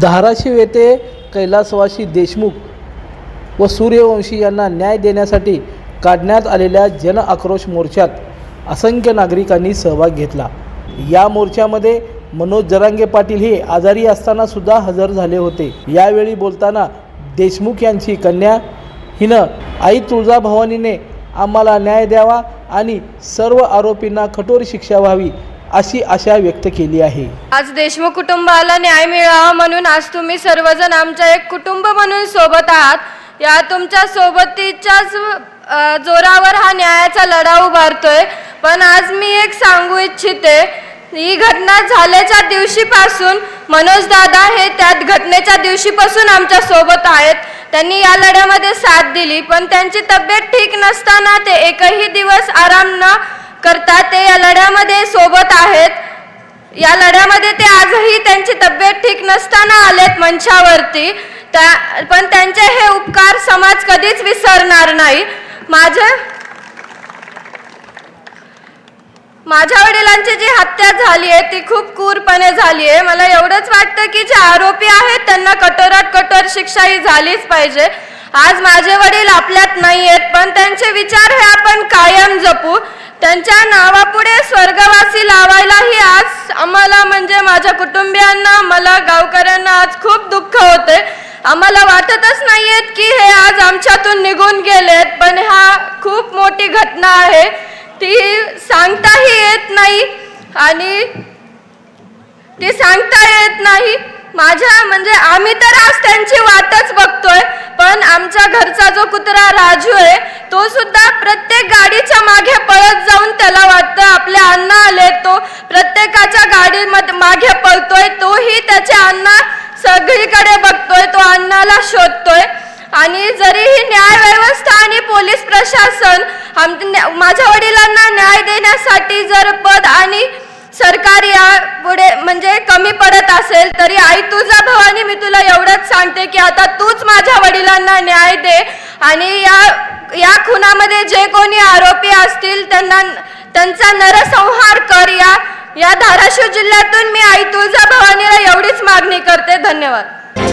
धाराशिव येथे कैलासवासी देशमुख व सूर्यवंशी यांना न्याय देण्यासाठी काढण्यात आलेल्या जन आक्रोश मोर्चात असंख्य नागरिकांनी सहभाग घेतला. या मोर्चामध्ये मनोज जरांगे पाटील हे आजारी असताना सुद्धा हजर झाले होते. यावेळी बोलताना देशमुख यांची कन्या हिनं आई तुळजाभवानीने आम्हाला न्याय द्यावा आणि सर्व आरोपींना कठोर शिक्षा व्हावी अशी आशा व्यक्त केली आहे. आज देशमुख कुटुंबाला न्याय मिळावा म्हणून आज तुम्ही सर्वजण आमच्या एक कुटुंब म्हणून सोबत आहात. या तुमच्या सोबतीच्याच जोरावर हा न्यायाचा लढा उभारतोय. पण आज मी एक सांगू इच्छिते ही घटना झाल्याच्या दिवशीपासून मनोजदादा हे त्यात घटनेच्या दिवशीपासून आमच्यासोबत आहेत. त्यांनी या लढ्यामध्ये साथ दिली पण त्यांची तब्येत ठीक नसताना ते एकही दिवस आराम न करता ते या लढ्यामध्ये सोबत आहेत. या लढ्यामध्ये ते आजही त्यांची तब्येत ठीक नसताना आलेत मंचावरती. त्या पण त्यांचे हे उपकार समाज कधीच विसरणार नाही. माझे माझ्या वडिलांची जी हत्या झाली आहे ती खूप क्रूरपणे झाली आहे. मला एवढंच वाटतं की जे आरोपी आहेत त्यांना कठोरात कठोर शिक्षा ही झालीच पाहिजे. आज माझे वडील आपल्यात नाही आहेत पण त्यांचे विचार हे आपण कायम जपू. त्यांच्या नावापुढे स्वर्गवासी लावायलाही आज आम्हाला म्हणजे माझ्या कुटुंबियांना मला गावकऱ्यांना आज खूप दुःख होते आम्हाला वाटतच नाहीयेत की हे आज आमच्यातून निघून गेलेत पण हा खूप मोठी घटना आहे. ती सांगताही येत नाही आणि ती सांगता येत नाही. माझ्या म्हणजे आम्ही तर आज त्यांची वाटच बघतोय पण आमच्या घरचा जो कुत्रा राजू आहे तो सुद्धा प्रत्येक गाडीच्या मागे पळत जाऊन त्याला वाटतं आपले अन्न आले तो प्रत्येकाच्या गाडीमध्ये मागे पळतोय तोही त्याच्या अण्णा सगळीकडे बघतोय तो अण्णाला शोधतोय. आणि जरीही न्याय व्यवस्था आणि पोलीस प्रशासन आम न्या- माझ्या वडिलांना न्याय देण्यासाठी जर पद आणि सरकार या पुढे म्हणजे कमी पडत असेल तरी आई तुझा भवानी मी तुला एवढंच सांगते की आता तूच माझ्या वडिलांना न्याय दे. आणि या या खुनामध्ये जे कोणी आरोपी असतील त्यांना त्यांचा नरसंहार कर. या या धाराशिव जिल्ह्यातून मी आई तुळजा भवानीला एवढीच मागणी करते. धन्यवाद.